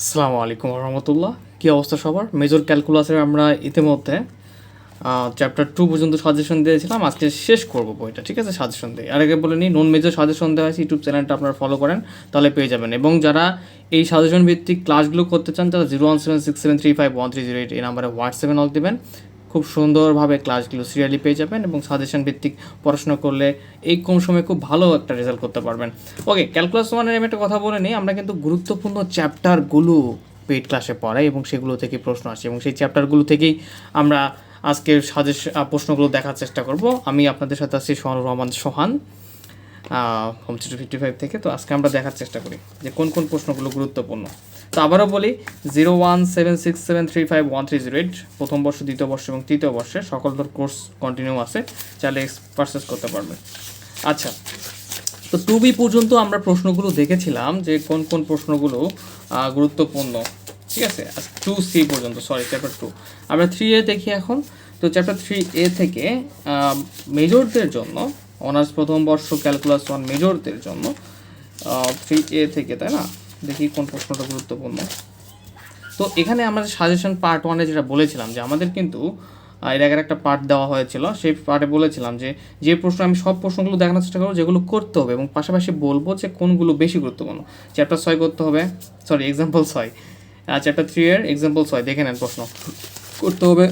আসসালামু আলাইকুম রহমতুল্লাহ। কী অবস্থা সবার? মেজর ক্যালকুলাসের আমরা ইতিমধ্যে চ্যাপ্টার টু পর্যন্ত সাজেশন দিয়েছিলাম। আজকে শেষ করব বইটা, ঠিক আছে? সাজেশন দিয়ে। আর আগে বলে নিই নন মেজর সাজেশন দেওয়া হয়েছে ইউটিউব চ্যানেলটা আপনারা ফলো করেন, তাহলে পেয়ে যাবেন। এবং যারা এই সাজেশন ভিত্তিক ক্লাসগুলো করতে চান, তারা zero one seven six seven three five one three zero eight এই নাম্বারে হোয়াটসঅ্যাপে নক দেবেন। খুব সুন্দরভাবে ক্লাসগুলো সিরিয়ালি পেয়ে যাবেন এবং সাজেশন ভিত্তিক পড়াশোনা করলে এই কম সময়ে খুব ভালো একটা রেজাল্ট করতে পারবেন। ওকে ক্যালকুলাস ওয়ানের আমি একটা কথা বলে নিই, আমরা কিন্তু গুরুত্বপূর্ণ চ্যাপ্টারগুলো পেইড ক্লাসে পড়াই এবং সেগুলো থেকে প্রশ্ন আসে এবং সেই চ্যাপ্টারগুলো থেকেই আমরা আজকের সাজেশ প্রশ্নগুলো দেখার চেষ্টা করব। আমি আপনাদের সাথে আছি Sohan Rahman Sohan home fifty five থেকে। তো আজকে আমরা দেখার চেষ্টা করি যে কোন কোন প্রশ্নগুলো গুরুত্বপূর্ণ। তো আবারও বলি zero one seven six seven three five one three zero eight প্রথম বর্ষ, দ্বিতীয় বর্ষ এবং তৃতীয় বর্ষে সকল ধর কোর্স কন্টিনিউ আছে, চাইলে পারচেস করতে পারবে আচ্ছা তো টু বি পর্যন্ত আমরা প্রশ্নগুলো দেখেছিলাম যে কোন কোন প্রশ্নগুলো গুরুত্বপূর্ণ। ঠিক আছে? টু সি পর্যন্ত সরি চ্যাপ্টার টু আমরা থ্রি এ দেখি এখন। তো চ্যাপ্টার থ্রি এ থেকে মেজরদের জন্য অনার্স প্রথম বর্ষ ক্যালকুলাস ওয়ান মেজরদের জন্য থ্রি এ থেকে, তাই না? দেখি কোন প্রশ্নটা গুরুত্বপূর্ণ। তো এখানে আমরা সাজেশন পার্ট ওয়ানে যেটা বলেছিলাম যে আমাদের কিন্তু এর আগের একটা পার্ট দেওয়া হয়েছিল, সেই পার্টে বলেছিলাম যে যে প্রশ্ন আমি সব প্রশ্নগুলো দেখানোর চেষ্টা করব, যেগুলো করতে হবে এবং পাশাপাশি বলব যে কোনগুলো বেশি গুরুত্বপূর্ণ। চ্যাপ্টার ছয় করতে হবে সরি এক্সাম্পল ছয়। চ্যাপ্টার থ্রি এর এক্সাম্পল ছয়, দেখে নেন প্রশ্ন। করতে হবে।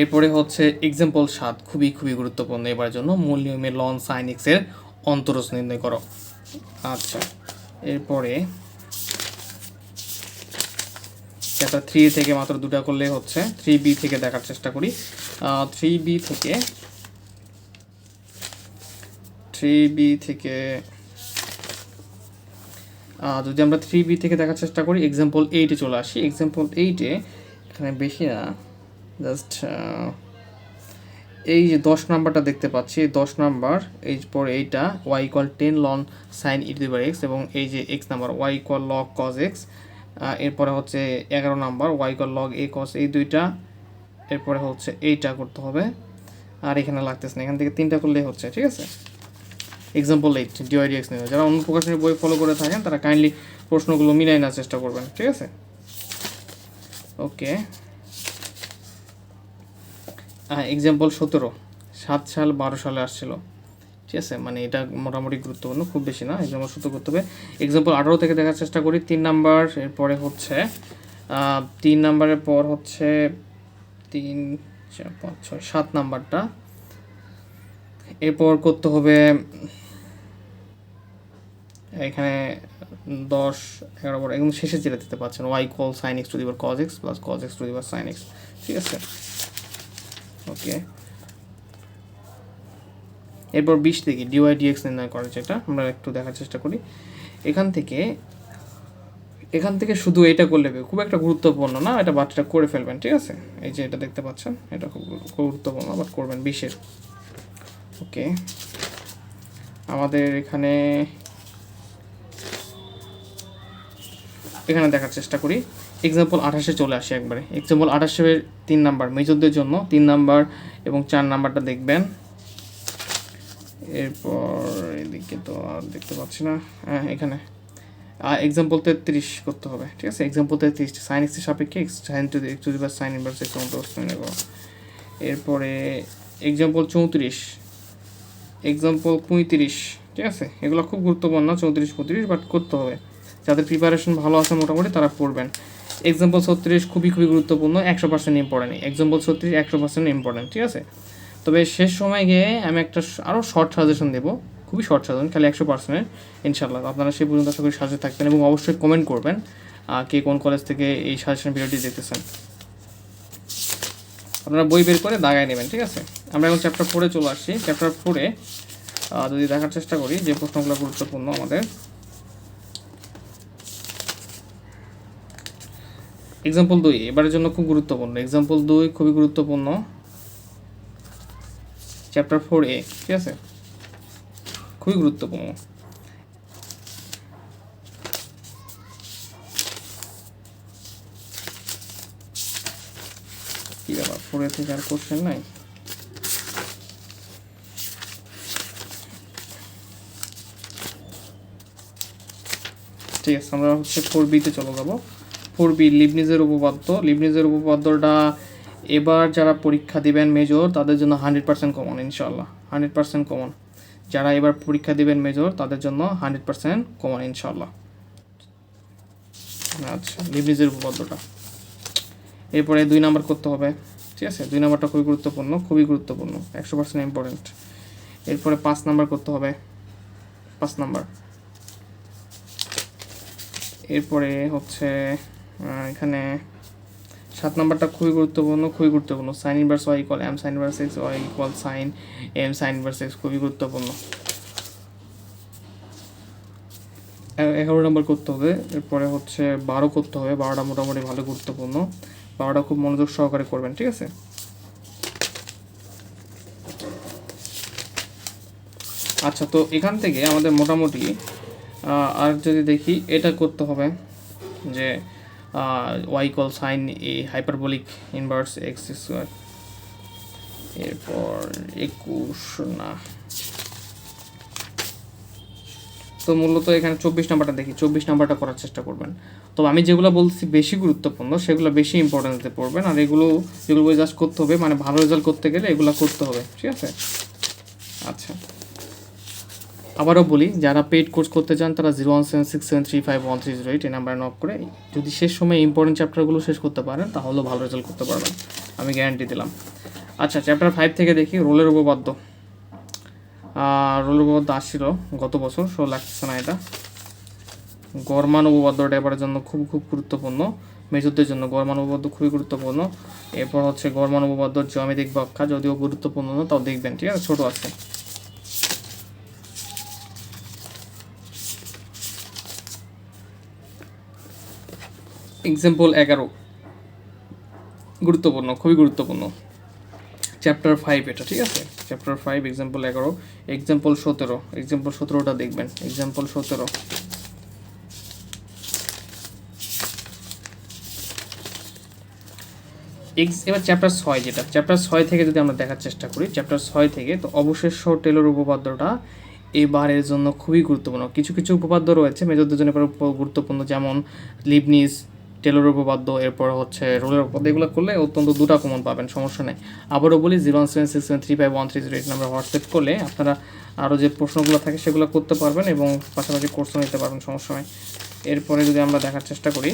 এরপরে হচ্ছে এক্সাম্পল সাত, খুবই খুবই গুরুত্বপূর্ণ এবার জন্য। মূল নিয়মে লন সাইন এক্সের অন্তরস নির্ণয় করো। আচ্ছা। এরপরে চ্যাপ্টার থ্রি থেকে মাত্র দুটা করলে হচ্ছে থ্রি বি থেকে দেখার চেষ্টা করি। থ্রি বি থেকে থ্রি বি থেকে যদি আমরা থ্রি বি থেকে দেখার চেষ্টা করি এক্সাম্পল এইটে চলে আসি। এক্সাম্পল এইটে এখানে বেশি না জাস্ট এই যে দশ নাম্বারটা দেখতে পাচ্ছি, দশ নাম্বার, এই পর এইটা y equal ten ln sine e two x এবং এই যে x number y equal log cos x এরপরে হচ্ছে এগারো নাম্বার ওয়াই ইকুয়াল লগ এ কস এই দুইটা, এরপরে হচ্ছে এইটা করতে হবে। আর এখানে লাগতেছে না, এখান থেকে তিনটা করলেই হচ্ছে, ঠিক আছে? এক্সাম্পল এইট ডিওয়াইডিএক্স নিয়ে যারা অন্য প্রকাশনের বই ফলো করে থাকেন, তারা কাইন্ডলি প্রশ্নগুলো মিলাই নেওয়ার চেষ্টা করবেন, ঠিক আছে? ওকে এক্সাম্পল সতেরো। সাত সাল বারো সালে আসছিল। ঠিক আছে? মানে এটা মোটামুটি গুরুত্বপূর্ণ, খুব বেশি না এক্সাম্পল সতেরো করতে হবে। এক্সাম্পল আঠারো থেকে দেখার চেষ্টা করি, তিন নাম্বার, এরপরে হচ্ছে তিন নাম্বারের পর হচ্ছে, তিন, চার, পাঁচ, ছয়, সাত নাম্বারটা। এরপর করতে হবে, এখানে দশ, এগারো, বারো, একদম শেষের যেটা দিতে পারছেন y call sine x two দিবার cos x plus cos x two দিবার সাইন এক্স ঠিক আছে? ওকে এরপর বিশ থেকে ডিওয়াই ডিএক্স নির্ণয় করা যেটা, আমরা একটু দেখার চেষ্টা করি। এখান থেকে এখান থেকে শুধু এটা করলে। খুব একটা গুরুত্বপূর্ণ না, এটা বাচ্চাটা করে ফেলবেন, ঠিক আছে? এই যে এটা দেখতে পাচ্ছেন, এটা খুব গুরুত্বপূর্ণ বাট করবেন বিশের। ওকে আমাদের এখানে এখানে দেখার চেষ্টা করি। এক্সাম্পল আঠাশে চলে আসি একবারে। এক্সাম্পল আঠাশের তিন নাম্বার মেজরদের জন্য তিন নাম্বার এবং চার নাম্বারটা দেখবেন। এরপর এদিকে তো আর দেখতে পাচ্ছি না। হ্যাঁ এখানে। এক্সাম্পল তেত্রিশ করতে হবে, ঠিক আছে? এক্সাম্পল তেত্রিশ সাইন এক্সের সাপেক্ষে sine two x two sine inverse x নেব। এরপরে এক্সাম্পল চৌত্রিশ। এক্সাম্পল পঁয়ত্রিশ, ঠিক আছে? এগুলো খুব গুরুত্বপূর্ণ, চৌত্রিশ পঁয়ত্রিশ বাট করতে হবে। যাদের প্রিপারেশন ভালো আছে মোটামুটি তারা পড়বেন। এক্সাম্পল ছত্রিশ খুবই খুবই গুরুত্বপূর্ণ, একশো পার্সেন্ট ইম্পর্টেন্ট এক্সাম্পল ছত্রিশ, একশো পার্সেন্ট ইম্পর্টেন্ট ঠিক আছে? তবে শেষ সময় গিয়ে আমি একটা আরও শর্ট সাজেশন দেবো। খুবই শর্ট সাজেশন খালি একশো পার্সেন্টের ইনশাল্লাহ আপনারা সেই পর্যন্ত আশা করি সাজে থাকবেন এবং অবশ্যই কমেন্ট করবেন কে কোন কলেজ থেকে এই সাজেশন ভিডিওটি দেখতেছেন। আপনারা বই বের করে দাগায় নেবেন, ঠিক আছে? আমরা এখন চ্যাপ্টার ফোরে চলে আসছি। চ্যাপ্টার ফোরে যদি দেখার চেষ্টা করি যে প্রশ্নগুলো গুরুত্বপূর্ণ আমাদের। এক্সাম্পল দুই, এবারের জন্য খুব গুরুত্বপূর্ণ। এক্সাম্পল দুই খুবই গুরুত্বপূর্ণ। চ্যাপ্টার ফোর এ ঠিক আছে? খুবই গুরুত্বপূর্ণ। কি ব্যাপার? ফোর এ থেকে আর কোশ্চেন নাই? ঠিক আছে, আমরা হচ্ছে ফোর বিতে চলে যাব। ফোর বি লিবনিজের উপপাদ্য। লিবনিজের উপপাদ্যটা এবার যারা পরীক্ষা দিবেন মেজর তাদের জন্য হান্ড্রেড পার্সেন্ট কমন ইনশাল্লাহ হান্ড্রেড পার্সেন্ট কমন যারা এবার পরীক্ষা দিবেন মেজর তাদের জন্য হান্ড্রেড পার্সেন্ট কমন ইনশাল্লাহ আচ্ছা লিবনিজের উপপাদ্যটা। এরপরে দুই নাম্বার করতে হবে। ঠিক আছে? দুই নাম্বারটা খুবই গুরুত্বপূর্ণ খুবই গুরুত্বপূর্ণ, একশো পার্সেন্ট ইম্পর্টেন্ট এরপরে পাঁচ নাম্বার করতে হবে। পাঁচ নাম্বার। এরপরে হচ্ছে এখানে সাত নম্বরটা খুবই গুরুত্বপূর্ণ খুবই গুরুত্বপূর্ণ। Sine inverse y equal M sine inverse x y equal sine M sine inverse x খুবই গুরুত্বপূর্ণ। এগারো নম্বর করতে হবে, এরপরে হচ্ছে বারো করতে হবে, বারোটা মোটামুটি ভালো গুরুত্বপূর্ণ। বারোটা খুব মনোযোগ সহকারে করবেন, ঠিক আছে? আচ্ছা তো এখান থেকে আমাদের মোটামুটি আর যদি দেখি, এটা করতে হবে যে ওয়াই কল সাইন এ হাইপারবলিক ইনভার্স এক্স স্কোয়ার এরপর একুশ, না। তো মূলত এখানে চব্বিশ নাম্বারটা দেখি। চব্বিশ নাম্বারটা করার চেষ্টা করবেন। তো আমি যেগুলো বলছি বেশি গুরুত্বপূর্ণ, সেগুলো বেশি ইম্পর্টেন্সে পড়বেন। আর এগুলো যেগুলো জাস্ট করতে হবে। মানে ভালো রেজাল্ট করতে গেলে এগুলো করতে হবে। ঠিক আছে? আচ্ছা। আবারও বলি, যারা পেড কোর্স করতে চান, তারা zero one seven six seven three five one three zero eight এই নাম্বারে নক করে যদি শেষ সময় ইম্পর্টেন্ট চ্যাপ্টারগুলো শেষ করতে পারেন, তাহলেও ভালো রেজাল্ট করতে পারবেন। আমি গ্যারান্টি দিলাম। আচ্ছা চ্যাপ্টার ফাইভ থেকে দেখি রোলের উপপাদ্য। রোলের উপপাদ্য আসছিল গত বছর সো লাগছে না এটা। গরমান উপপাদ্যটা এবারের জন্য খুব খুব গুরুত্বপূর্ণ। মেজরদের জন্য গরমান উপপাদ্য খুবই গুরুত্বপূর্ণ। এরপর হচ্ছে গরমান উপপাদ্য জ্যামিতিক ব্যাখ্যা, যদিও গুরুত্বপূর্ণ না, তাও দেখবেন, ঠিক আছে? ছোটো আছে। এক্সাম্পল এগারো। গুরুত্বপূর্ণ, খুবই গুরুত্বপূর্ণ। চ্যাপ্টার ফাইভ এটা, ঠিক আছে? চ্যাপ্টার ফাইভ এক্সাম্পল এগারো। এক্সাম্পল সতেরো এক্সাম্পল সতেরোটা দেখবেন। এক্সাম্পল সতেরো। এবার চ্যাপ্টার ছয় যেটা। চ্যাপ্টার ছয় থেকে যদি আমরা দেখার চেষ্টা করি চ্যাপ্টার ছয় থেকে, তো অবশেষ টেলর উপপাদ্যটা এবারের জন্য খুবই গুরুত্বপূর্ণ। কিছু কিছু উপপাদ্য রয়েছে, মেজরদের জন্য গুরুত্বপূর্ণ, যেমন লিবনিস টেলর উপপাদ্য এরপর হচ্ছে রোলের উপপাদ্য এগুলো করলে অত্যন্ত দুটা কমন পাবেন, সমস্যা নেই। আবারও বলি zero one seven six seven three five one three zero eight number WhatsApp করলে আপনারা আরও যে প্রশ্নগুলো থাকে সেগুলো করতে পারবেন এবং পাশাপাশি কোর্সও নিতে পারবেন, সমস্যা নেই। এরপরে যদি আমরা দেখার চেষ্টা করি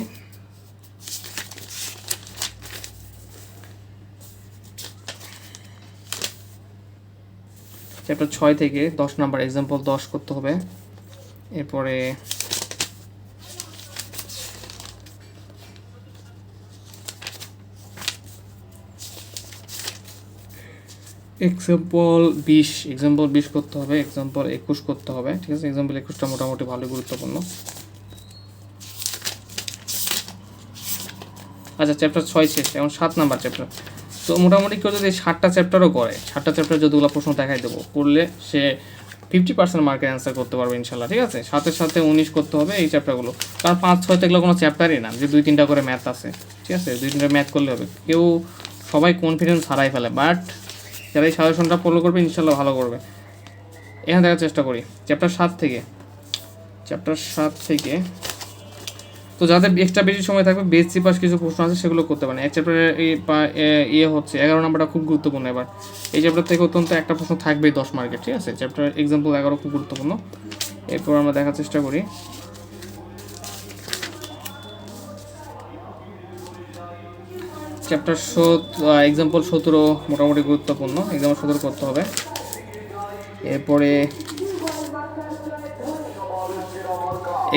চ্যাপ্টার ছয় থেকে দশ নাম্বার এক্সাম্পল দশ করতে হবে। এরপরে এক্সাম্পল বিশ এক্সাম্পল বিশ করতে হবে এক্সাম্পল একুশ করতে হবে, ঠিক আছে? এক্সাম্পল একুশটা মোটামুটি ভালো গুরুত্বপূর্ণ। আচ্ছা চ্যাপ্টার ছয় শেষ, এখন সাত নাম্বার চ্যাপ্টার তো মোটামুটি কেউ যদি ষাটটা চ্যাপ্টারও করে ষাটটা চ্যাপ্টার যতগুলো প্রশ্ন দেখাই দেবো, করলে সে ফিফটি পার্সেন্ট মার্কের অ্যান্সার করতে পারবে ইনশাল্লাহ ঠিক আছে? সাথে সাথে উনিশ করতে হবে এই চ্যাপ্টারগুলো কারণ পাঁচ, ছয় থেকে কোনো চ্যাপ্টারই না, যে দুই, তিনটা করে ম্যাথ আছে, ঠিক আছে? দুই, তিনটা ম্যাথ করলে হবে। কেউ সবাই কনফিডেন্স হারাই ফেলে বাট যারা এই সাজেশনটা ফলো করবে, ইনশাল্লাহ ভালো করবে। এখানে দেখার চেষ্টা করি। চ্যাপ্টার সাত থেকে। চ্যাপ্টার সাত থেকে। তো যাদের এক্সট্রা বেশি সময় থাকবে বেসি পাস কিছু প্রশ্ন আছে, সেগুলো করতে পারেন। এক পা- ইয়ে হচ্ছে, এগারো নাম্বারটা খুব গুরুত্বপূর্ণ এবার। এই চ্যাপ্টার থেকে অত্যন্ত একটা প্রশ্ন থাকবেই দশ মার্কেট ঠিক আছে? চ্যাপ্টার এক্সাম্পল এগারো খুব গুরুত্বপূর্ণ। এরপর আমরা দেখার চেষ্টা করি। চ্যাপ্টার সত এক্সাম্পল সতেরো মোটামুটি গুরুত্বপূর্ণ। এক্সাম্পল সতেরো করতে হবে। এরপরে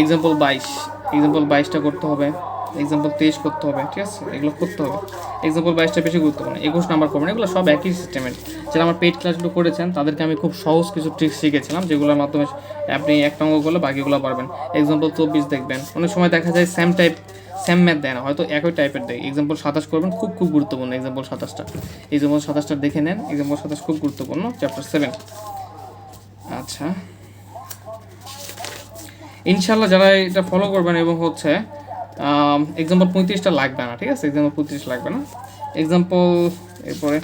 এক্সাম্পল বাইশ। এক্সাম্পল বাইশটা করতে হবে। এক্সাম্পল তেইশ করতে হবে, ঠিক আছে? এগুলো করতে হবে। এক্সাম্পল বাইশটা বেশি গুরুত্বপূর্ণ। একুশ নাম্বার করবেন এগুলো সব একই সিস্টেমের যারা আমার পেড ক্লাসগুলো করেছেন, তাদেরকে আমি খুব সহজ কিছু ট্রিক্স শিখেছিলাম, যেগুলোর মাধ্যমে আপনি একটা অঙ্ক করলে বাকিগুলো পারবেন। এক্সাম্পল চব্বিশ দেখবেন। অনেক সময় দেখা যায় সেম টাইপ সেম ম্যাথ দেয় না। হয়তো একই টাইপের দেয়। এক্সাম্পল সাতাশ করবেন, খুব খুব গুরুত্বপূর্ণ এক্সাম্পল সাতাশটা। এক্সাম্পল সাতাশটা দেখে নেন। এক্সাম্পল সাতাশ খুব গুরুত্বপূর্ণ। চ্যাপ্টার সেভেন আচ্ছা। ইনশাল্লাহ যারা এটা ফলো করবেন এবং হচ্ছে এক্সাম্পল পঁয়ত্রিশটা লাগবে না, ঠিক আছে? এক্সাম্পল পঁয়ত্রিশ লাগবে না। এক্সাম্পল এরপরে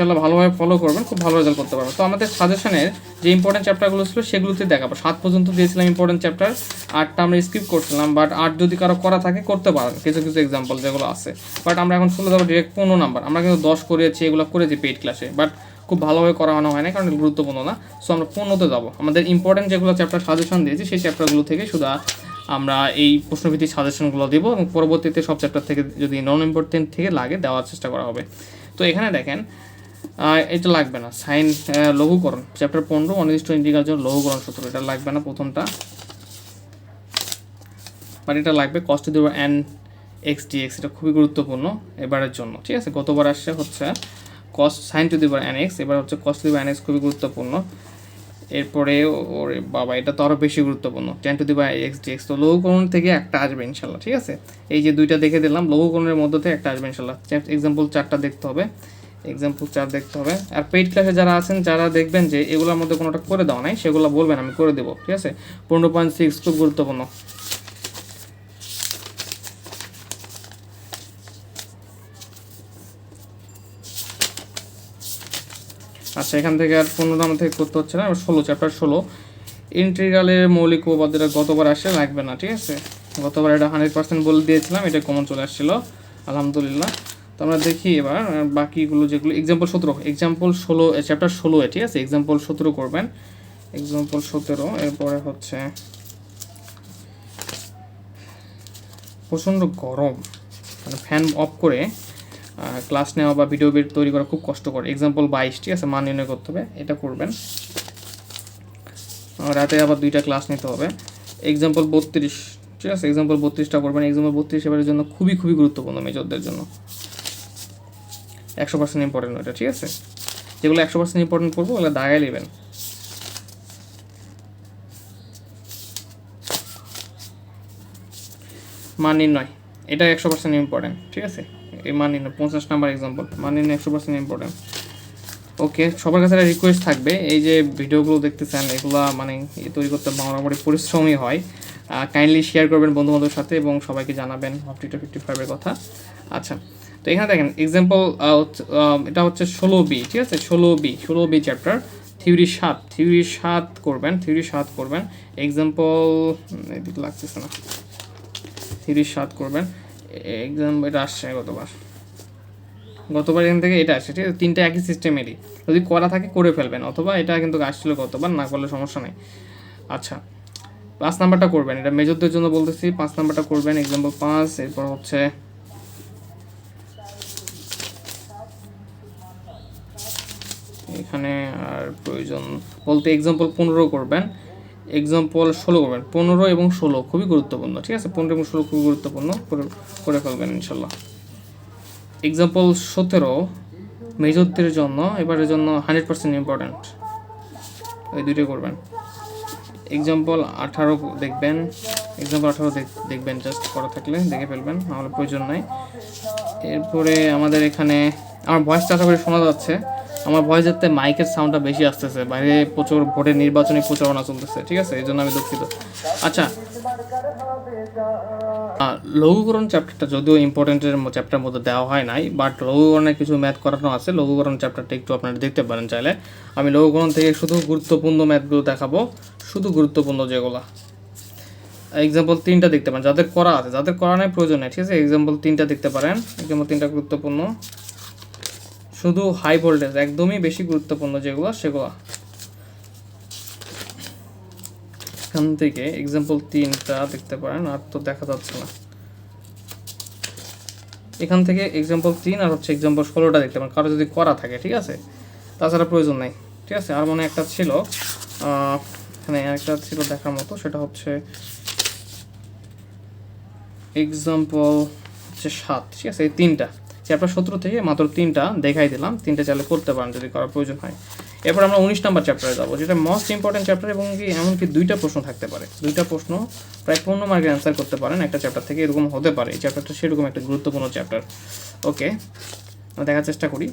ইনশাল্লাহ ভালোভাবে ফলো করবেন, খুব ভালো রেজাল্ট করতে পারবেন। তো আমাদের সাজেশনের যে ইম্পর্টেন্ট চ্যাপ্টারগুলো ছিল সেগুলোতে দেখাবো। সাত পর্যন্ত দিয়েছিলাম ইম্পর্টেন্ট চ্যাপ্টার আটটা আমরা স্কিপ করছিলাম বাট আট যদি কারও করা থাকে করতে পারেন, কিছু কিছু এক্সাম্পল যেগুলো আছে। বাট আমরা এখন চলে যাব ডিরেক্ট পনেরো নাম্বার আমরা কিন্তু দশ করেছি, এগুলো করেছি পেইড ক্লাসে বাট খুব ভালোভাবে করানো হয় না কারণ গুরুত্বপূর্ণ না। সো আমরা পনেরোতে যাব। আমাদের ইম্পর্টেন্ট যেগুলো চ্যাপ্টার সাজেশন দিয়েছি, সেই চ্যাপ্টারগুলো থেকে শুধু আমরা এই প্রশ্নভিত্তিক সাজেশনগুলো দেবো এবং পরবর্তীতে সব চ্যাপ্টার থেকে যদি নন ইম্পর্টেন্ট থেকে লাগে, দেওয়ার চেষ্টা করা হবে। তো এখানে দেখেন এটা লাগবে না। সাইন লঘুকরণ চ্যাপ্টার পনেরো, অনির্দিষ্ট ইন্টিগ্রাল জন্য লঘুকরণ সূত্র। এটা লাগবে না প্রথমটা। বাট এটা লাগবে কষ্ট দেবো এন এক্স ডিএক্স এটা খুবই গুরুত্বপূর্ণ এবারের জন্য। ঠিক আছে? গতবার আসছে হচ্ছে কস সাইন টু দিবার এন এক্স এবার হচ্ছে কস টু দিবার এন এক্স খুবই গুরুত্বপূর্ণ। এরপরে, ওর বাবা, এটা তো আরও বেশি গুরুত্বপূর্ণ। টেন টু দিবার এক্স ডিএক্স তো লঘুকরণ থেকে একটা আসবে ইনশাল্লাহ। ঠিক আছে? এই যে দুইটা দেখে দিলাম লঘুকরণের মধ্যে থেকে একটা আসবে ইনশাল্লাহ। এক্সাম্পল চারটা দেখতে হবে। এক্সাম্পল চার দেখতে হবে। আর পেইড ক্লাসে যারা আছেন, যারা দেখবেন যে এগুলোর মধ্যে কোনোটা করে দেওয়া নাই, সেগুলো বলবেন, আমি করে দেবো, ঠিক আছে? পনেরো পয়েন্ট সিক্স খুব গুরুত্বপূর্ণ। আচ্ছা এখান থেকে আর পনেরো আমার থেকে করতে হচ্ছে না ষোলো চ্যাপ্টার ষোলো। ইন্টিগ্রালের মৌলিক উপপাদ্যটা গতবার আসে, লাগবে না, ঠিক আছে? গতবার এটা হান্ড্রেড পার্সেন্ট বলে দিয়েছিলাম, এটা কমন চলে আসছিল। আলহামদুলিল্লাহ। তো আমরা দেখি এবার বাকিগুলো যেগুলো এক্সাম্পল সতেরো এক্সাম্পল ষোলো চ্যাপ্টার ষোলো ঠিক আছে? এক্সাম্পল সতেরো করবেন। এক্সাম্পল সতেরো, এরপরে হচ্ছে প্রচণ্ড গরম। মানে ফ্যান অফ করে ক্লাস নেওয়া বা ভিডিও বের তৈরি করা খুব কষ্টকর। এক্সাম্পল বাইশ, ঠিক আছে? মান নির্ণয় করতে হবে। এটা করবেন। রাতে আবার দুইটা ক্লাস নিতে হবে। এক্সাম্পল বত্রিশ, ঠিক আছে? এক্সাম্পল বত্রিশটা করবেন। এক্সাম্পল বত্রিশ এবারের জন্য খুবই খুবই গুরুত্বপূর্ণ মেজরদের জন্য। একশো পার্সেন্ট ইম্পর্টেন্ট ওটা, ঠিক আছে? যেগুলো একশো পার্সেন্ট ইম্পর্টেন্ট করব, ওগুলো দাগায় নেবেন। মান নির্ণয়, এটা একশো পার্সেন্ট ইম্পর্টেন্ট ঠিক আছে? এই মান নির্ণয়, পঞ্চাশ নাম্বার এক্সাম্পল মান নির্ণয় একশো পার্সেন্ট ইম্পর্টেন্ট ওকে সবার কাছে একটা রিকোয়েস্ট থাকবে, এই যে ভিডিওগুলো দেখতেছেন, এগুলা মানে তৈরি করতে মোটামুটি পরিশ্রমই হয় কাইন্ডলি শেয়ার করবেন বন্ধু বান্ধবের সাথে এবং সবাইকে জানাবেন ফিফটি টু ফিফটি ফাইভের কথা। আচ্ছা তো এখানে দেখেন এক্সাম্পল এটা হচ্ছে ষোলো বি, ঠিক আছে? ষোলো বি ষোলো বি চ্যাপ্টার থিওরি সাত থিওরি সাত করবেন থিওরি সাত করবেন এক্সাম্পল এদিকে লাগতেছে না। তিরিশ সাত করবেন এক্সাম এটা আসছে গতবার। গতবার এখান থেকে এটা আসছে, ঠিক আছে? তিনটা একই সিস্টেমেরই যদি করা থাকে, করে ফেলবেন, অথবা এটা কিন্তু আসছিল গতবার, না করলে সমস্যা নেই। আচ্ছা পাঁচ নাম্বারটা করবেন, এটা মেজরদের জন্য বলতেছি, পাঁচ নাম্বারটা করবেন এক্সাম্পল পাঁচ, এরপর হচ্ছে এখানে আর প্রয়োজন, বলতে এক্সাম্পল পনেরো করবেন এক্সাম্পল ষোলো করবেন। পনেরো এবং ষোলো খুবই গুরুত্বপূর্ণ, ঠিক আছে? পনেরো এবং ষোলো খুবই গুরুত্বপূর্ণ, করে ফেলবেন ইনশাল্লাহ এক্সাম্পল সতেরো, মেজরদের জন্য, এবারের জন্য হান্ড্রেড পার্সেন্ট ইম্পর্ট্যান্ট ওই দুইটাই করবেন। এক্সাম্পল আঠারো দেখবেন এক্সাম্পল আঠারো দেখবেন জাস্ট করা থাকলে, দেখে ফেলবেন আমার প্রয়োজন নাই। এরপরে আমাদের এখানে, আমার ভয়েসটা আশা করি শোনা যাচ্ছে। আমার ভয়েস যাতে মাইকের সাউন্ডটা বেশি আসতেছে। বাইরে প্রচুর ভোটের নির্বাচনী প্রচারণা চলতেছে, ঠিক আছে? এই জন্য আমি দুঃখিত। আচ্ছা লঘুকরণ চ্যাপ্টারটা যদিও ইম্পর্টেন্টের চ্যাপ্টার মধ্যে দেওয়া হয় নাই বাট লঘুকরণে কিছু ম্যাথ করানো আছে। লঘুকরণ চ্যাপ্টারটা একটু আপনারা দেখতে পারেন চাইলে। আমি লঘুকরণ থেকে শুধু গুরুত্বপূর্ণ ম্যাথগুলো দেখাবো। শুধু গুরুত্বপূর্ণ যেগুলো। এক্সাম্পল তিনটা দেখতে পারেন। যাদের করা আছে, যাদের করা নেই, প্রয়োজন নেই, ঠিক আছে? এক্সাম্পল তিনটা দেখতে পারেন। এক্সাম্পল তিনটা গুরুত্বপূর্ণ। শুধু হাই ভোল্টেজ একদমই বেশি গুরুত্বপূর্ণ যেগুলো, সেগুলো। এখান থেকে এক্সাম্পল তিনটা দেখতে পারেন, আর তো দেখা যাচ্ছে না। এখান থেকে এক্সাম্পল তিন আর হচ্ছে এক্সাম্পল ষোলোটা দেখতে পারেন, কারও যদি করা থাকে, ঠিক আছে? তাছাড়া প্রয়োজন নেই, ঠিক আছে? আর মনে একটা ছিল এখানে একটা ছিল দেখার মতো, সেটা হচ্ছে এক্সাম্পল হচ্ছে সাত, ঠিক আছে? এই তিনটা। চ্যাপ্টার সতেরো থেকে মাত্র তিনটা দেখাই দিলাম। তিনটা চাইলে করতে পারেন যদি করার প্রয়োজন হয়। এরপর আমরা উনিশ নাম্বার চ্যাপ্টারে যাব, যেটা মোস্ট ইম্পর্টেন্ট চ্যাপ্টার এবং কি এমনকি দুইটা প্রশ্ন থাকতে পারে। দুইটা প্রশ্ন প্রায় পূর্ণ মার্কের অ্যান্সার করতে পারেন। একটা চ্যাপ্টার থেকে এরকম হতে পারে। এই চ্যাপ্টারটা সেরকম একটা গুরুত্বপূর্ণ চ্যাপ্টার ওকে আমরা দেখার চেষ্টা করি।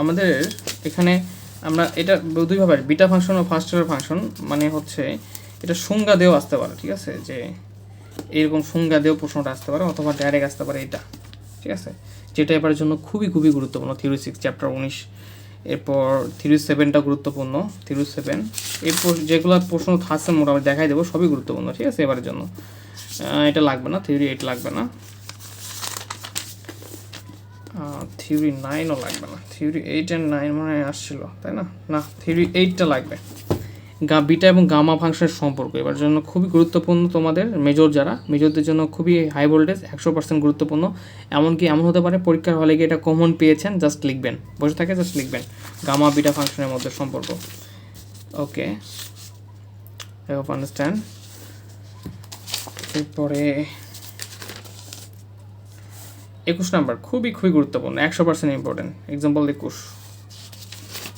আমাদের এখানে আমরা এটা দুইভাবে বিটা ফাংশন ও ফার্স্ট ফাংশন মানে হচ্ছে এটা সংজ্ঞা দিয়েও আসতে পারে, ঠিক আছে? যে এরকম সংজ্ঞা দিয়েও প্রশ্নটা আসতে পারে অথবা ডাইরেক্ট আসতে পারে এটা, ঠিক আছে? যেটা এবার জন্য খুবই খুবই গুরুত্বপূর্ণ থিওরি সিক্স চ্যাপ্টার উনিশ, এরপর থিওরি সেভেনটা গুরুত্বপূর্ণ থিওরি সেভেন এরপর যেগুলো প্রশ্ন থাকছে মোটামুটি দেখাই দেবো, সবই গুরুত্বপূর্ণ, ঠিক আছে, এবারের জন্য। এটা লাগবে না থিওরি এইট লাগবে না। থিওরি নাইনও লাগবে না থিওরি এইট অ্যান্ড নাইন মনে হয় আসছিল, তাই না? না থিওরি এইটটা লাগবে। গা বিটা এবং গামা ফাংশনের সম্পর্ক। এবার জন্য খুবই গুরুত্বপূর্ণ তোমাদের মেজর যারা। মেজরদের জন্য খুবই হাই ভোল্টেজ একশো পার্সেন্ট গুরুত্বপূর্ণ। এমনকি এমন হতে পারে পরীক্ষার হলে গিয়ে এটা কমন পেয়েছেন জাস্ট লিখবেন। বসে থাকে জাস্ট লিখবেন। গামা, বিটা ফাংশনের মধ্যে সম্পর্ক। ওকে। আই হোপ আন্ডারস্ট্যান্ড এরপরে একুশ নাম্বার, খুবই খুবই গুরুত্বপূর্ণ, একশো পার্সেন্ট ইম্পর্টেন্ট এক্সাম্পল একুশ।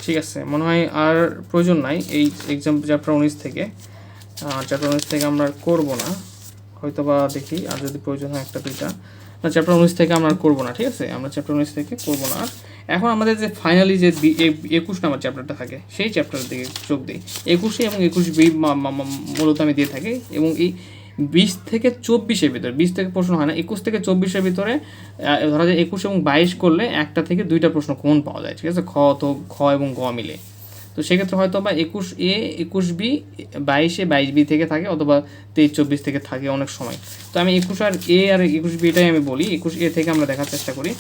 ঠিক আছে, মনে হয় আর প্রয়োজন নাই এই এক্সাম চ্যাপ্টার উনিশ থেকে। চ্যাপ্টার উনিশ থেকে আমরা করব না। হয়তো বা দেখি, আর যদি প্রয়োজন হয় একটা দুইটা। না চ্যাপ্টার উনিশ থেকে আমরা করব না, ঠিক আছে? আমরা চ্যাপ্টার উনিশ থেকে করব না। আর এখন আমাদের যে ফাইনালি যে একুশ নাম্বার চ্যাপ্টারটা থাকে, সেই চ্যাপ্টারের দিকে চোখ দিই। একুশে এবং একুশ বি মূলত আমি দিয়ে থাকি এবং এই বিশ থেকে চব্বিশের ভিতরে, বিশ থেকে প্রশ্ন হয় না, একুশ থেকে চব্বিশের ভিতরে ধরা যায় একুশ এবং বাইশ করলে একটা থেকে দুইটা প্রশ্ন কোন পাওয়া যায়, ঠিক আছে? খ তো খ এবং গ মিলে। তো সেক্ষেত্রে হয়তো বা একুশ এ, একুশ বি, বাইশে বাইশ বি থেকে থাকে অথবা তেইশ, চব্বিশ থেকে থাকে অনেক সময়। তো আমি একুশ আর এ আর একুশ বিটাই আমি বলি, একুশ এ থেকে আমরা দেখার চেষ্টা করি।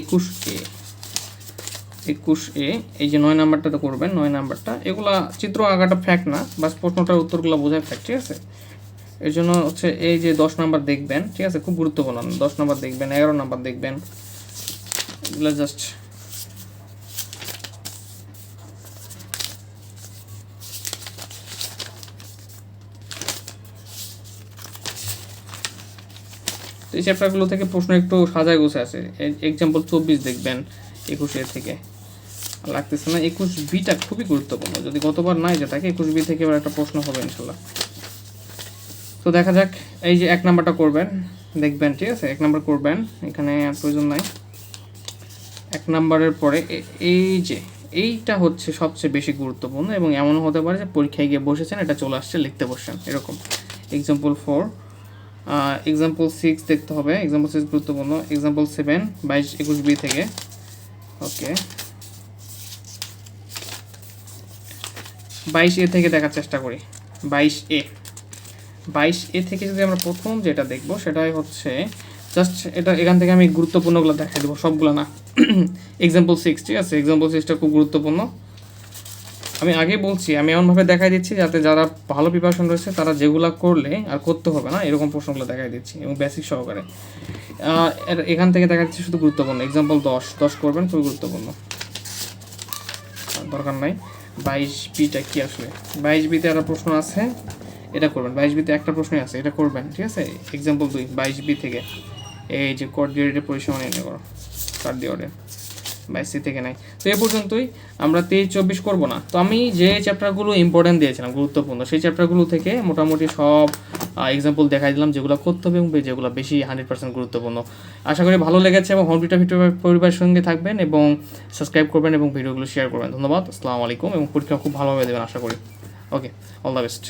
একুশ এ। একুশ এ, এই যে নয় নাম্বারটাতে করবেন, নয় নাম্বারটা, এগুলা চিত্র আঁকাটা ফ্যাক্ট না, বাস প্রশ্নটার উত্তরগুলো বোঝায় ফ্যাক্ট ঠিক আছে? এর জন্য হচ্ছে এই যে দশ নাম্বার দেখবেন, ঠিক আছে? খুব গুরুত্বপূর্ণ, দশ নাম্বার দেখবেন, এগারো নাম্বার দেখবেন, এগুলো জাস্ট এই চ্যাপ্টারগুলো থেকে প্রশ্ন একটু সাজায় গোছে আছে। এক্সাম্পল চব্বিশ দেখবেন, একুশে থেকে। লাগতেছে না। একুশ বিটা খুবই গুরুত্বপূর্ণ। যদি গতবার নাই যে থাকে, একুশ বি থেকে এবার একটা প্রশ্ন হবে, ইনশাল্লাহ। তো দেখা যাক, এই যে এক নাম্বারটা করবেন, দেখবেন, ঠিক আছে? এক নাম্বার করবেন, এখানে আর প্রয়োজন নাই। এক নাম্বারের পরে এই যে, এইটা হচ্ছে সবচেয়ে বেশি গুরুত্বপূর্ণ এবং এমনও হতে পারে যে পরীক্ষায় গিয়ে বসেছেন, এটা চলে আসছে, লিখতে বসছেন, এরকম। এক্সাম্পল ফোর এক্সাম্পল সিক্স দেখতে হবে। এক্সাম্পল সিক্স গুরুত্বপূর্ণ। এক্সাম্পল সেভেন বাইশ, একুশ বি থেকে। ওকে বাইশ এ থেকে দেখার চেষ্টা করি। বাইশ এ। বাইশ এ থেকে যদি আমরা প্রথম যেটা দেখব, সেটাই হচ্ছে জাস্ট এটা এখান থেকে আমি গুরুত্বপূর্ণগুলো দেখাই দেবো, সবগুলো না। এক্সাম্পল সিক্স ঠিক আছে? এক্সাম্পল সিক্সটা খুব গুরুত্বপূর্ণ। আমি আগে বলছি, আমি এমনভাবে দেখাই দিচ্ছি যাতে যারা ভালো প্রিপারেশন রয়েছে, তারা যেগুলো করলে আর করতে হবে না, এরকম প্রশ্নগুলো দেখাই দিচ্ছি এবং বেসিক সহকারে। এখান থেকে দেখা যাচ্ছে শুধু গুরুত্বপূর্ণ। এক্সাম্পল দশ দশ করবেন, খুবই গুরুত্বপূর্ণ। দরকার নাই। বাইশ বিটা কি আসলে? বাইশ বিতে একটা প্রশ্ন আছে, এটা করবেন। বাইশ বিতে একটা প্রশ্নই আছে, এটা করবেন, ঠিক আছে? এক্সাম্পল দুই, বাইশ বি থেকে। এই যে কর্ডিওরেটের পরিসীমা এনে করো কার্ডিওডের বাইশ সি থেকে নাই। তো এ পর্যন্তই আমরা তেইশ চব্বিশ করব না। তো আমি যে চ্যাপ্টারগুলো ইম্পর্টেন্ট দিয়েছিলাম, গুরুত্বপূর্ণ, সেই চ্যাপ্টারগুলো থেকে মোটামুটি সব এক্সাম্পল দেখাই দিলাম, যেগুলো করতে হবে এবং যেগুলো বেশি হান্ড্রেড পার্সেন্ট গুরুত্বপূর্ণ। আশা করি ভালো লেগেছে এবং হোম ভিডিও পরিবারের সঙ্গে থাকবেন এবং সাবস্ক্রাইব করবেন এবং ভিডিওগুলো শেয়ার করবেন। ধন্যবাদ, আসসালামু আলাইকুম এবং পরীক্ষা খুব ভালোভাবে দেবেন, আশা করি। Okay all the best